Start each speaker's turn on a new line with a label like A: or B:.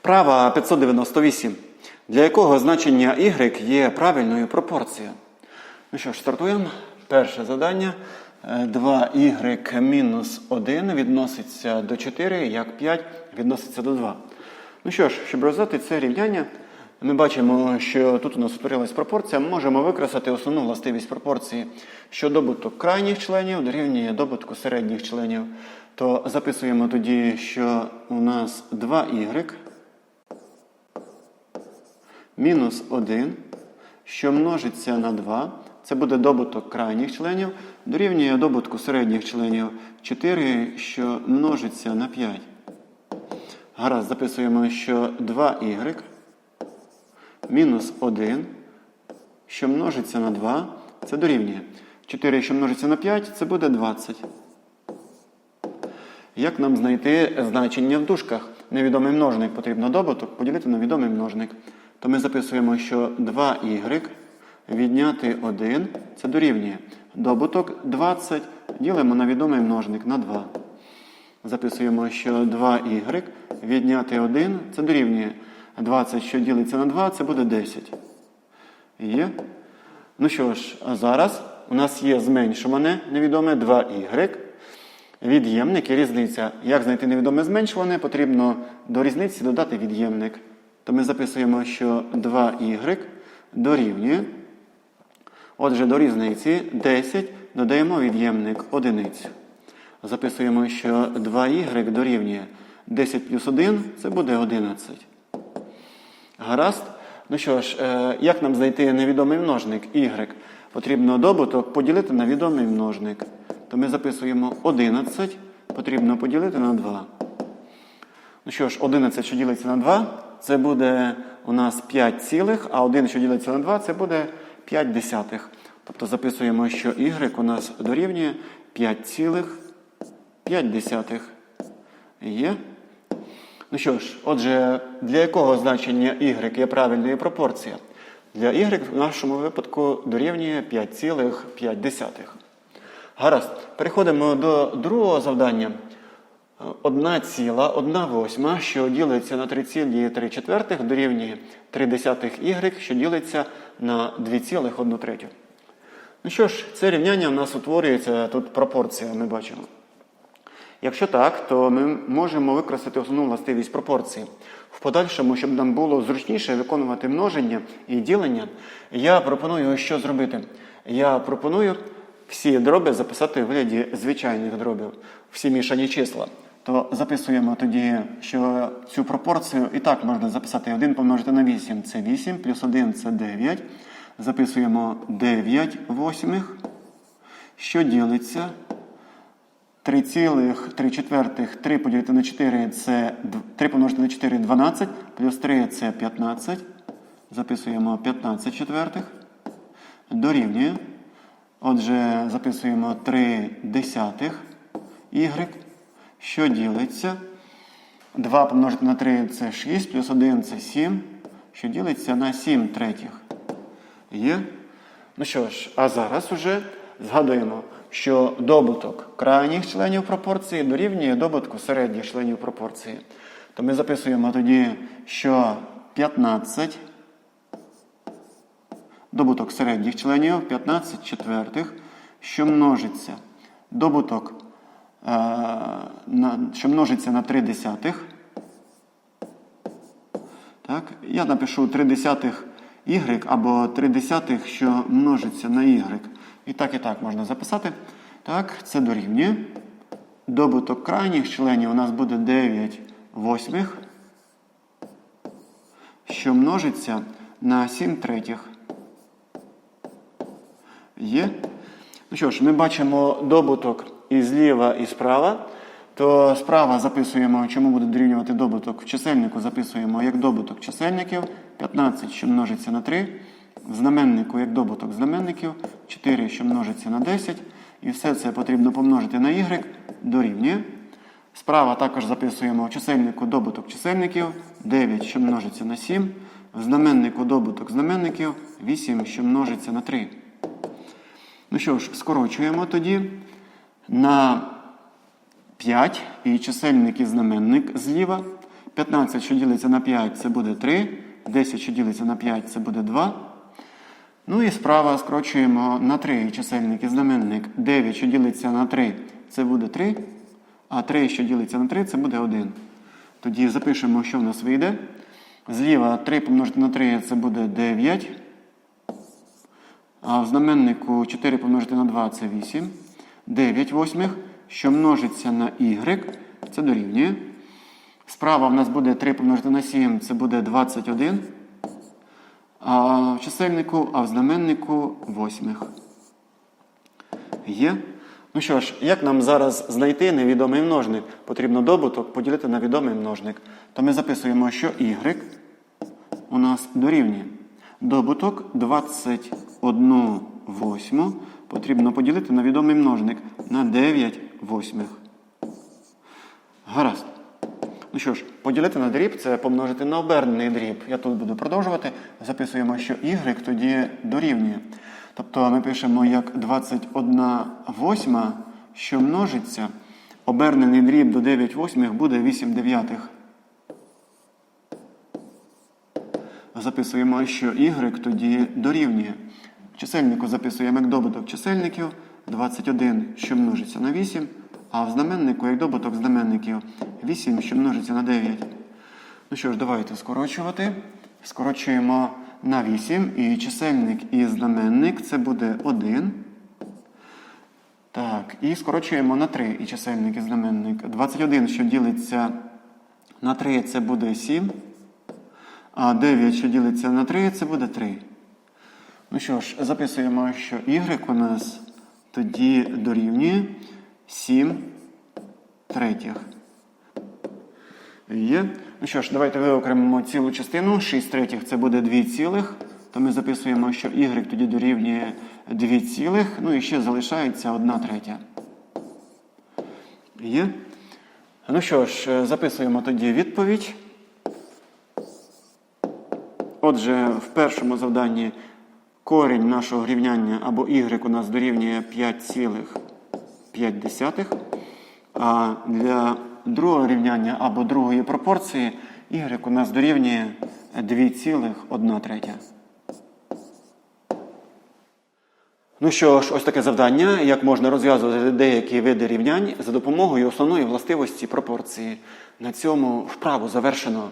A: Вправа 598. Для якого значення y є правильною пропорцією? Ну що ж, стартуємо. Перше завдання. Е, 2y мінус 1 відноситься до 4, як 5 відноситься до 2. Ну що ж, щоб розв'язати це рівняння, ми бачимо, що тут у нас утворилась пропорція. Ми можемо використати основну властивість пропорції, що добуток крайніх членів дорівнює добутку середніх членів. То записуємо тоді, що у нас 2y мінус 1, що множиться на 2, це буде добуток крайніх членів, дорівнює добутку середніх членів 4, що множиться на 5. Гаразд, записуємо, що 2y мінус 1, що множиться на 2, це дорівнює. 4, що множиться на 5, це буде 20. Як нам знайти значення в дужках? Невідомий множник потрібно добуток поділити на відомий множник. То ми записуємо, що 2y відняти 1 це дорівнює. Добуток 20 ділимо на відомий множник на 2. Записуємо, що 2y відняти 1 це дорівнює. 20, що ділиться на 2, це буде 10. Є. Ну що ж, а зараз у нас є зменшуване невідоме 2y. Від'ємник і різниця. Як знайти невідоме зменшуване, потрібно до різниці додати від'ємник. То ми записуємо, що 2y дорівнює. Отже, до різниці 10 додаємо від'ємник одиницю. Записуємо, що 2y дорівнює 10 плюс 1 це буде 11. Гаразд. Ну що ж, е, як нам знайти невідомий множник y? Потрібно добуток поділити на відомий множник. То ми записуємо 11, потрібно поділити на 2. Ну що ж, 11, що ділиться на 2, це буде у нас 5 цілих, а 1, що ділиться на 2, це буде 5 десятих. Тобто записуємо, що y у нас дорівнює 5 цілих 5 десятих. Є. Ну що ж, отже, для якого значення y є правильною пропорція? Для y в нашому випадку дорівнює 5,5. Гаразд. Переходимо до другого завдання. 1 ціла, 1 восьма, що ділиться на 3,3 четвертих, дорівнює 3 десятих y, що ділиться на 2,1 третю. Ну що ж, це рівняння у нас утворюється, тут пропорція, ми бачимо. Якщо так, то ми можемо використати основну властивість пропорції. В подальшому, щоб нам було зручніше виконувати множення і ділення, я пропоную що зробити? Я пропоную всі дроби записати у вигляді звичайних дробів, всі мішані числа. То записуємо тоді, що цю пропорцію і так можна записати 1 помножити на 8 це 8, плюс 1 це 9. Записуємо 9 восьмих, що ділиться 3,3 четвертих, 3 поділити на 4 це 3 помножити на 4 12, плюс 3 це 15. Записуємо 15 четвертих. Дорівнює. Отже, записуємо 3 десятих y, що ділиться. 2 помножити на 3 це 6, плюс 1 це 7, що ділиться на 7 третіх. Є? Ну що ж, а зараз уже згадуємо, що добуток крайніх членів пропорції дорівнює добутку середніх членів пропорції. То ми записуємо тоді, що 15 добуток середніх членів 15 четвертих, що множиться добуток, що множиться на 3 десятих. Так, я напишу 3 десятих y або 3 десятих, що множиться на y. І так, і так можна записати. Так, це дорівнює. Добуток крайніх членів у нас буде 9 восьмих, що множиться на 7 третіх. Є. Ну що ж, ми бачимо добуток і зліва, і справа. То справа записуємо, чому буде дорівнювати добуток в чисельнику, записуємо як добуток чисельників 15, що множиться на 3. В знаменнику як добуток знаменників 4, що множиться на 10. І все це потрібно помножити на y дорівнює. Справа також записуємо в чисельнику добуток чисельників 9, що множиться на 7. В знаменнику добуток знаменників 8, що множиться на 3. Ну що ж, скорочуємо тоді на 5 і чисельник і знаменник зліва. 15, що ділиться на 5, це буде 3. 10, що ділиться на 5, це буде 2. Ну і справа скорочуємо на 3 чисельник і знаменник. 9, що ділиться на 3, це буде 3. А 3, що ділиться на 3, це буде 1. Тоді запишемо, що в нас вийде. Зліва 3 помножити на 3 це буде 9. А в знаменнику 4 помножити на 2 це 8. 9 восьмих, що множиться на y, це дорівнює. Справа в нас буде 3 помножити на 7, це буде 21. А в чисельнику, а в знаменнику восьмих. Є. Ну що ж, як нам зараз знайти невідомий множник? Потрібно добуток поділити на відомий множник. То ми записуємо, що y у нас дорівнює. Добуток 21 восьму потрібно поділити на відомий множник на 9 восьмих. Гаразд. Ну що ж, поділити на дріб це помножити на обернений дріб. Я тут буду продовжувати. Записуємо, що y тоді дорівнює. Тобто ми пишемо як 21 восьма, що множиться. Обернений дріб до 9 восьмих буде 8 дев'ятих. Записуємо, що y тоді дорівнює. Чисельнику записуємо як добуток чисельників 21, що множиться на 8, а в знаменнику як добуток знаменників 8, що множиться на 9. Ну що ж, давайте скорочувати. Скорочуємо на 8 і чисельник і знаменник це буде 1. Так, і скорочуємо на 3 і чисельник і знаменник. 21, що ділиться на 3, це буде 7. А 9, що ділиться на 3, це буде 3. Ну що ж, записуємо, що y у нас тоді дорівнює 7 третіх. Є. Ну що ж, давайте виокремимо цілу частину. 6 третіх це буде 2 цілих. То ми записуємо, що y тоді дорівнює 2 цілих. Ну і ще залишається 1 третя. Є. Ну що ж, записуємо тоді відповідь. Отже, в першому завданні корінь нашого рівняння або y у нас дорівнює 5,5. А для другого рівняння або другої пропорції y у нас дорівнює 2,1 третя. Ну що ж, ось таке завдання, як можна розв'язувати деякі види рівнянь за допомогою основної властивості пропорції. На цьому вправу завершено.